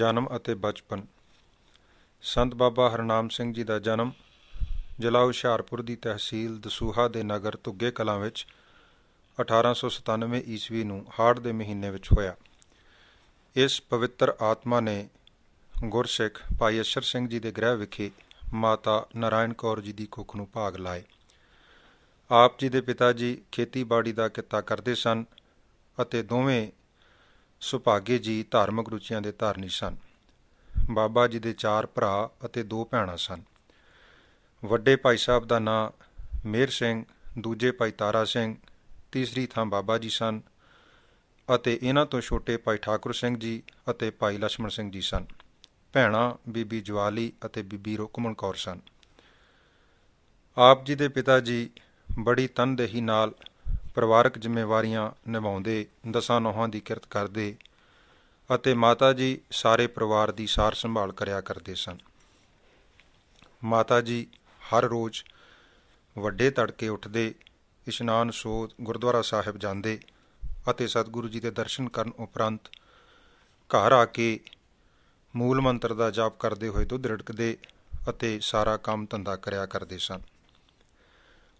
ਜਨਮ ਅਤੇ ਬਚਪਨ। ਸੰਤ ਬਾਬਾ ਹਰਨਾਮ ਸਿੰਘ ਜੀ ਦਾ ਜਨਮ ਜ਼ਿਲ੍ਹਾ ਹੁਸ਼ਿਆਰਪੁਰ ਦੀ ਤਹਿਸੀਲ ਦਸੂਹਾ ਦੇ ਨਗਰ ਤੁੱਗੇ ਕਲਾਂ ਵਿੱਚ 1897 ਈਸਵੀ ਨੂੰ ਹਾੜ ਦੇ ਮਹੀਨੇ ਵਿੱਚ ਹੋਇਆ। ਇਸ ਪਵਿੱਤਰ ਆਤਮਾ ਨੇ ਗੁਰਸਿੱਖ ਭਾਈ ਅਸ਼ਰ ਸਿੰਘ ਜੀ ਦੇ ਗ੍ਰਹਿ ਵਿਖੇ ਮਾਤਾ ਨਾਰਾਇਣ ਕੌਰ ਜੀ ਦੀ ਕੁੱਖ ਨੂੰ ਭਾਗ ਲਾਏ। ਆਪ ਜੀ ਦੇ ਪਿਤਾ ਜੀ ਖੇਤੀਬਾੜੀ ਦਾ ਕਿੱਤਾ ਕਰਦੇ ਸਨ ਅਤੇ ਦੋਵੇਂ ਸੁਭਾਗੇ ਜੀ ਧਾਰਮਿਕ ਰੁਚੀਆਂ ਦੇ ਧਾਰਨੀ ਸਨ। ਬਾਬਾ ਜੀ ਦੇ ਚਾਰ ਭਰਾ ਅਤੇ ਦੋ ਭੈਣਾਂ ਸਨ। ਵੱਡੇ ਭਾਈ ਸਾਹਿਬ ਦਾ ਨਾਂ ਮੇਰ ਸਿੰਘ, ਦੂਜੇ ਭਾਈ ਤਾਰਾ ਸਿੰਘ, ਤੀਸਰੀ ਥਾਂ ਬਾਬਾ ਜੀ ਸਨ ਅਤੇ ਇਹਨਾਂ ਤੋਂ ਛੋਟੇ ਭਾਈ ਠਾਕੁਰ ਸਿੰਘ ਜੀ ਅਤੇ ਭਾਈ ਲక్ష్మణ ਸਿੰਘ ਜੀ ਸਨ। ਭੈਣਾ ਬੀਬੀ ਜਵਾਲੀ ਅਤੇ ਬੀਬੀ ਰੁਕਮਣ ਕੌਰ ਸਨ। ਆਪ ਜੀ ਦੇ ਪਿਤਾ ਜੀ ਬੜੀ ਤਨਦੇਹੀ ਨਾਲ ਪਰਿਵਾਰਕ ਜ਼ਿੰਮੇਵਾਰੀਆਂ ਨਿਭਾਉਂਦੇ, ਦਸਾਂ ਨੋਹਾਂ ਦੀ ਕਿਰਤ ਕਰਦੇ ਅਤੇ ਮਾਤਾ ਜੀ ਸਾਰੇ ਪਰਿਵਾਰ ਦੀ ਸਾਰ ਸੰਭਾਲ ਕਰਿਆ ਕਰਦੇ ਸਨ। ਮਾਤਾ ਜੀ ਹਰ ਰੋਜ਼ ਵੱਡੇ ਤੜਕੇ ਉੱਠਦੇ, ਇਸ਼ਨਾਨ ਸੋਧ ਗੁਰਦੁਆਰਾ ਸਾਹਿਬ ਜਾਂਦੇ ਅਤੇ ਸਤਿਗੁਰੂ ਜੀ ਦੇ ਦਰਸ਼ਨ ਕਰਨ ਉਪਰੰਤ ਘਰ ਆ ਕੇ ਮੂਲ ਮੰਤਰ ਦਾ ਜਾਪ ਕਰਦੇ ਹੋਏ ਦੁੱਧ ਰੜਕਦੇ ਅਤੇ ਸਾਰਾ ਕੰਮ ਧੰਦਾ ਕਰਿਆ ਕਰਦੇ ਸਨ।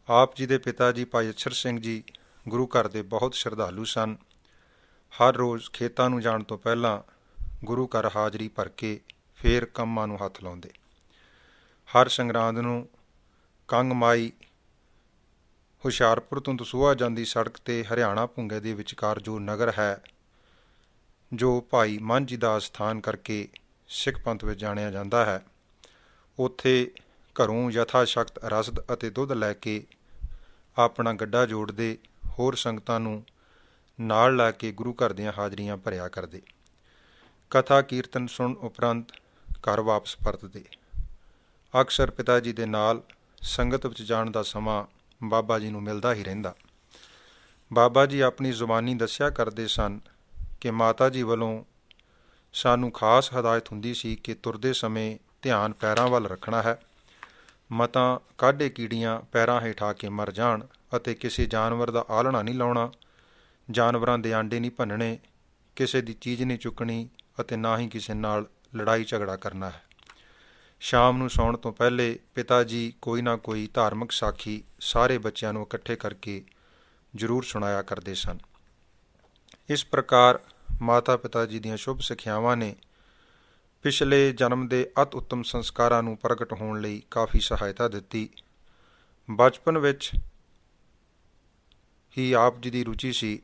ਆਪ ਜੀ ਦੇ ਪਿਤਾ ਜੀ ਭਾਈ ਅਛਰ ਸਿੰਘ ਜੀ ਗੁਰੂ ਘਰ ਦੇ ਬਹੁਤ ਸ਼ਰਧਾਲੂ ਸਨ। ਹਰ ਰੋਜ਼ ਖੇਤਾਂ ਨੂੰ ਜਾਣ ਤੋਂ ਪਹਿਲਾਂ ਗੁਰੂ ਘਰ ਹਾਜ਼ਰੀ ਭਰ ਕੇ ਫੇਰ ਕੰਮਾਂ ਨੂੰ ਹੱਥ ਲਾਉਂਦੇ। ਹਰ ਸੰਗਰਾਂਦ ਨੂੰ ਕੰਗ ਮਾਈ ਹੁਸ਼ਿਆਰਪੁਰ ਤੋਂ ਦਸੂਹਾ ਜਾਂਦੀ ਸੜਕ ਤੇ ਹਰਿਆਣਾ ਭੁੰਗੇ ਦੇ ਵਿਚਕਾਰ ਜੋ ਨਗਰ ਹੈ, ਜੋ ਭਾਈ ਮਨ ਜੀ ਦਾ ਸਥਾਨ ਕਰਕੇ ਸਿੱਖ ਪੰਥ ਵਿੱਚ ਜਾਣਿਆ ਜਾਂਦਾ ਹੈ, ਉੱਥੇ ਘਰੋਂ ਯਥਾ ਸ਼ਕਤ ਰਸਦ ਅਤੇ ਦੁੱਧ ਲੈ ਕੇ ਆਪਣਾ ਗੱਡਾ ਜੋੜਦੇ ਹੋਰ ਸੰਗਤਾਂ ਨੂੰ ਨਾਲ ਲਾ ਕੇ ਗੁਰੂ ਘਰ ਦੀਆਂ ਹਾਜ਼ਰੀਆਂ ਭਰਿਆ ਕਰਦੇ। ਕਥਾ, ਕੀਰਤਨ ਸੁਣ ਉਪਰੰਤ ਘਰ ਵਾਪਸ ਪਰਤਦੇ। ਅਕਸਰ ਪਿਤਾ ਜੀ ਦੇ ਨਾਲ ਸੰਗਤ ਵਿੱਚ ਜਾਣ ਦਾ ਸਮਾਂ ਬਾਬਾ ਜੀ ਨੂੰ ਮਿਲਦਾ ਹੀ ਰਹਿੰਦਾ। ਬਾਬਾ ਜੀ ਆਪਣੀ ਜ਼ੁਬਾਨੀ ਦੱਸਿਆ ਕਰਦੇ ਸਨ ਕਿ ਮਾਤਾ ਜੀ ਵੱਲੋਂ ਸਾਨੂੰ ਖਾਸ ਹਦਾਇਤ ਹੁੰਦੀ ਸੀ ਕਿ ਤੁਰਦੇ ਸਮੇਂ ਧਿਆਨ ਪੈਰਾਂ ਵੱਲ ਰੱਖਣਾ ਹੈ। ਮਤਾਂ ਕਾਢੇ ਕੀੜੀਆਂ ਪੈਰਾਂ ਹੇਠਾਂ ਕੇ ਮਰ ਜਾਣ। ਅਤੇ ਕਿਸੇ ਜਾਨਵਰ ਦਾ ਆਲਣਾ ਨਹੀਂ ਲਾਉਣਾ। ਜਾਨਵਰਾਂ ਦੇ ਆਂਡੇ ਨਹੀਂ ਭੰਨਣੇ। ਕਿਸੇ ਦੀ ਚੀਜ਼ ਨਹੀਂ ਚੁੱਕਣੀ ਅਤੇ ਨਾ ਹੀ ਕਿਸੇ ਨਾਲ ਲੜਾਈ ਝਗੜਾ ਕਰਨਾ ਹੈ। ਸ਼ਾਮ ਨੂੰ ਸੌਣ ਤੋਂ ਪਹਿਲੇ ਪਿਤਾ ਜੀ ਕੋਈ ਨਾ ਕੋਈ ਧਾਰਮਿਕ ਸਾਖੀ ਸਾਰੇ ਬੱਚਿਆਂ ਨੂੰ ਇਕੱਠੇ ਕਰਕੇ ਜ਼ਰੂਰ ਸੁਣਾਇਆ ਕਰਦੇ ਸਨ। ਇਸ ਪ੍ਰਕਾਰ ਮਾਤਾ ਪਿਤਾ ਜੀ ਦੀਆਂ ਸ਼ੁਭ ਸਿੱਖਿਆਵਾਂ ਨੇ ਪਿਛਲੇ ਜਨਮ ਦੇ ਅਤ ਉੱਤਮ ਸੰਸਕਾਰਾਂ ਨੂੰ ਪ੍ਰਗਟ ਹੋਣ ਲਈ ਕਾਫੀ ਸਹਾਇਤਾ ਦਿੱਤੀ। ਬਚਪਨ ਵਿੱਚ ਹੀ ਆਪ ਜੀ ਦੀ ਰੁਚੀ ਸੀ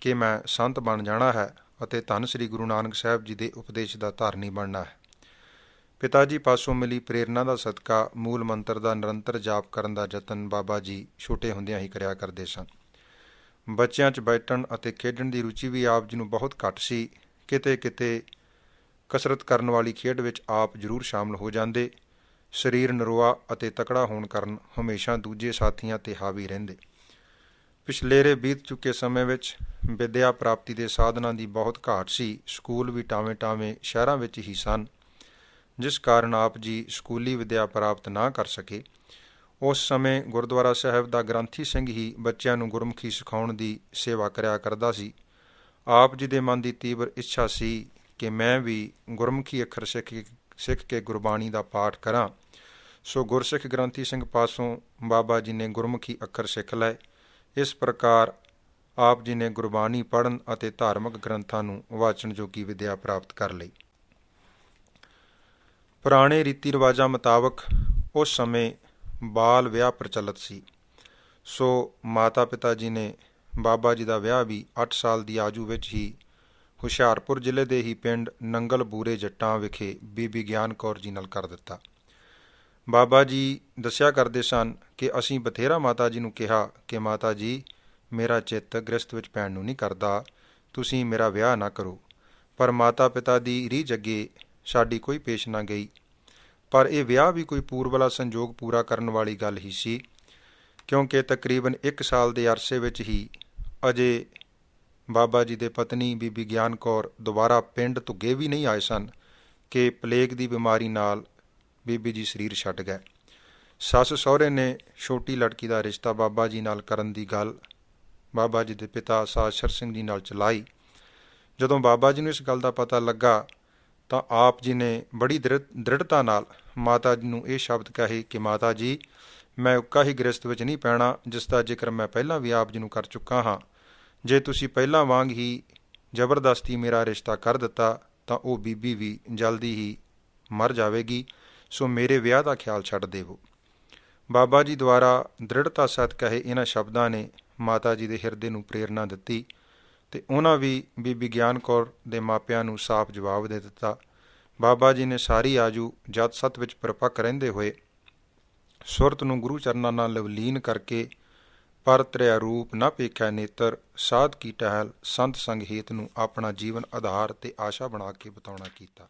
ਕਿ ਮੈਂ ਸੰਤ ਬਣ ਜਾਣਾ ਹੈ ਅਤੇ ਧੰਨ ਸ੍ਰੀ ਗੁਰੂ ਨਾਨਕ ਸਾਹਿਬ ਜੀ ਦੇ ਉਪਦੇਸ਼ ਦਾ ਧਾਰਨੀ ਬਣਨਾ ਹੈ। ਪਿਤਾ ਜੀ ਪਾਸੋਂ ਮਿਲੀ ਪ੍ਰੇਰਣਾ ਦਾ ਸਦਕਾ ਮੂਲ ਮੰਤਰ ਦਾ ਨਿਰੰਤਰ ਜਾਪ ਕਰਨ ਦਾ ਯਤਨ ਬਾਬਾ ਜੀ ਛੋਟੇ ਹੁੰਦਿਆਂ ਹੀ ਕਰਿਆ ਕਰਦੇ ਸਨ। ਬੱਚਿਆਂ 'ਚ ਬੈਠਣ ਅਤੇ ਖੇਡਣ ਦੀ ਰੁਚੀ ਵੀ ਆਪ ਜੀ ਨੂੰ ਬਹੁਤ ਘੱਟ ਸੀ। ਕਿਤੇ ਕਿਤੇ ਕਸਰਤ ਕਰਨ ਵਾਲੀ ਖੇਡ ਵਿੱਚ ਆਪ ਜ਼ਰੂਰ ਸ਼ਾਮਲ ਹੋ ਜਾਂਦੇ। ਸਰੀਰ ਨਰੋਆ ਅਤੇ ਤਕੜਾ ਹੋਣ ਕਾਰਨ ਹਮੇਸ਼ਾ ਦੂਜੇ ਸਾਥੀਆਂ ਤੇ ਹਾਵੀ ਰਹਿੰਦੇ। ਪਿਛਲੇਰੇ ਬੀਤ ਚੁੱਕੇ ਸਮੇਂ ਵਿੱਚ ਵਿਦਿਆ ਪ੍ਰਾਪਤੀ ਦੇ ਸਾਧਨਾਂ ਦੀ ਬਹੁਤ ਘਾਟ ਸੀ। ਸਕੂਲ ਵੀ ਟਾਵੇਂ-ਟਾਵੇਂ ਸ਼ਹਿਰਾਂ ਵਿੱਚ ਹੀ ਸਨ। ਜਿਸ ਕਾਰਨ ਆਪ ਜੀ ਸਕੂਲੀ ਵਿਦਿਆ ਪ੍ਰਾਪਤ ਨਾ ਕਰ ਸਕੇ। ਉਸ ਸਮੇਂ ਗੁਰਦੁਆਰਾ ਸਾਹਿਬ ਦਾ ਗ੍ਰੰਥੀ ਸਿੰਘ ਹੀ ਬੱਚਿਆਂ ਨੂੰ ਗੁਰਮੁਖੀ ਸਿਖਾਉਣ ਦੀ ਸੇਵਾ ਕਰਿਆ ਕਰਦਾ ਸੀ। ਆਪ ਜੀ ਦੇ ਮਨ ਦੀ ਤੀਬਰ ਇੱਛਾ ਸੀ ਕਿ ਮੈਂ ਵੀ ਗੁਰਮੁਖੀ ਅੱਖਰ ਸਿੱਖ ਸਿੱਖ ਕੇ ਗੁਰਬਾਣੀ ਦਾ ਪਾਠ ਕਰਾਂ। ਸੋ ਗੁਰਸਿੱਖ ਗ੍ਰੰਥੀ ਸਿੰਘ ਪਾਸੋਂ ਬਾਬਾ ਜੀ ਨੇ ਗੁਰਮੁਖੀ ਅੱਖਰ ਸਿੱਖ ਲਏ। ਇਸ ਪ੍ਰਕਾਰ ਆਪ ਜੀ ਨੇ ਗੁਰਬਾਣੀ ਪੜ੍ਹਨ ਅਤੇ ਧਾਰਮਿਕ ਗ੍ਰੰਥਾਂ ਨੂੰ ਵਾਚਣ ਜੋਗੀ ਵਿਦਿਆ ਪ੍ਰਾਪਤ ਕਰ ਲਈ। ਪੁਰਾਣੇ ਰੀਤੀ ਰਿਵਾਜਾਂ ਮੁਤਾਬਕ ਉਸ ਸਮੇਂ ਬਾਲ ਵਿਆਹ ਪ੍ਰਚਲਿਤ ਸੀ। ਸੋ ਮਾਤਾ ਪਿਤਾ ਜੀ ਨੇ ਬਾਬਾ ਜੀ ਦਾ ਵਿਆਹ ਵੀ 8 ਸਾਲ ਦੀ ਆਜੂ ਵਿੱਚ ਹੀ ਹੁਸ਼ਿਆਰਪੁਰ ਜ਼ਿਲ੍ਹੇ ਦੇ ਹੀ ਪਿੰਡ ਨੰਗਲ ਬੂਰੇ ਜੱਟਾਂ ਵਿਖੇ ਬੀਬੀ ਗਿਆਨ ਕੌਰ ਜੀ ਨਾਲ ਕਰ ਦਿੱਤਾ। ਬਾਬਾ ਜੀ ਦੱਸਿਆ ਕਰਦੇ ਸਨ ਕਿ ਅਸੀਂ ਬਥੇਰਾ ਮਾਤਾ ਜੀ ਨੂੰ ਕਿਹਾ ਕਿ ਮਾਤਾ ਜੀ, ਮੇਰਾ ਚਿੱਤ ਗ੍ਰਸਤ ਵਿੱਚ ਪੈਣ ਨੂੰ ਨਹੀਂ ਕਰਦਾ, ਤੁਸੀਂ ਮੇਰਾ ਵਿਆਹ ਨਾ ਕਰੋ। ਪਰ ਮਾਤਾ ਪਿਤਾ ਦੀ ਰੀਝ ਜੱਗੇ ਸਾਡੀ ਕੋਈ ਪੇਸ਼ ਨਾ ਗਈ। ਪਰ ਇਹ ਵਿਆਹ ਵੀ ਕੋਈ ਪੂਰਵਲਾ ਸੰਜੋਗ ਪੂਰਾ ਕਰਨ ਵਾਲੀ ਗੱਲ ਹੀ ਸੀ, ਕਿਉਂਕਿ ਤਕਰੀਬਨ 1 ਸਾਲ ਦੇ ਅਰਸੇ ਵਿੱਚ ਹੀ ਅਜੇ ਬਾਬਾ ਜੀ ਦੇ ਪਤਨੀ ਬੀਬੀ ਗਿਆਨ ਕੌਰ ਦੁਬਾਰਾ ਪਿੰਡ ਧੁੱਗੇ ਵੀ ਨਹੀਂ ਆਏ ਸਨ ਕਿ ਪਲੇਗ ਦੀ ਬਿਮਾਰੀ ਨਾਲ ਬੀਬੀ ਜੀ ਸਰੀਰ ਛੱਡ ਗਏ। ਸੱਸ ਸਹੁਰੇ ਨੇ ਛੋਟੀ ਲੜਕੀ ਦਾ ਰਿਸ਼ਤਾ ਬਾਬਾ ਜੀ ਨਾਲ ਕਰਨ ਦੀ ਗੱਲ ਬਾਬਾ ਜੀ ਦੇ ਪਿਤਾ ਸਾਸ਼ਰ ਸਿੰਘ ਜੀ ਨਾਲ ਚਲਾਈ। ਜਦੋਂ ਬਾਬਾ ਜੀ ਨੂੰ ਇਸ ਗੱਲ ਦਾ ਪਤਾ ਲੱਗਾ ਤਾਂ ਆਪ ਜੀ ਨੇ ਬੜੀ ਦ੍ਰਿੜ- ਦ੍ਰਿੜਤਾ ਨਾਲ ਮਾਤਾ ਜੀ ਨੂੰ ਇਹ ਸ਼ਬਦ ਕਹੇ ਕਿ, ਮਾਤਾ ਜੀ, ਮੈਂ ਉੱਕਾ ਹੀ ਗ੍ਰਸਤ ਵਿੱਚ ਨਹੀਂ ਪੈਣਾ, ਜਿਸ ਦਾ ਜ਼ਿਕਰ ਮੈਂ ਪਹਿਲਾਂ ਵੀ ਆਪ ਜੀ ਨੂੰ ਕਰ ਚੁੱਕਾ ਹਾਂ। ਜੇ ਤੁਸੀਂ ਪਹਿਲਾਂ ਵਾਂਗ ਹੀ ਜ਼ਬਰਦਸਤੀ ਮੇਰਾ ਰਿਸ਼ਤਾ ਕਰ ਦਿੱਤਾ, ਤਾਂ ਉਹ ਬੀਬੀ ਵੀ ਜਲਦੀ ਹੀ ਮਰ ਜਾਵੇਗੀ। ਸੋ ਮੇਰੇ ਵਿਆਹ ਦਾ ਖਿਆਲ ਛੱਡ ਦੇਵੋ। ਬਾਬਾ ਜੀ ਦੁਆਰਾ ਦ੍ਰਿੜਤਾ ਸਹਿਤ ਕਹੇ ਇਹਨਾਂ ਸ਼ਬਦਾਂ ਨੇ ਮਾਤਾ ਜੀ ਦੇ ਹਿਰਦੇ ਨੂੰ ਪ੍ਰੇਰਣਾ ਦਿੱਤੀ ਤੇ ਉਹਨਾਂ ਵੀ ਬੀਬੀ ਗਿਆਨ ਕੌਰ ਦੇ ਮਾਪਿਆਂ ਨੂੰ ਸਾਫ਼ ਜਵਾਬ ਦੇ ਦਿੱਤਾ। ਬਾਬਾ ਜੀ ਨੇ ਸਾਰੀ ਆਜੂ ਜਦ ਸਤ ਵਿੱਚ ਪਰਪੱਕ ਰਹਿੰਦੇ ਹੋਏ ਸੁਰਤ ਨੂੰ ਗੁਰੂ ਚਰਨਾਂ ਨਾਲ ਲਵਲੀਨ ਕਰਕੇ ਪਰ ਤ੍ਰਿਆ ਰੂਪ ਨਾ ਪੇਖੈ ਨੇਤਰ, ਸਾਧ ਕੀ ਟਹਿਲ, ਸੰਤ ਸੰਗ ਨੂੰ ਆਪਣਾ ਜੀਵਨ ਆਧਾਰ ਤੇ ਆਸ਼ਾ ਬਣਾ ਕੇ ਬਤਾਉਣਾ ਕੀਤਾ।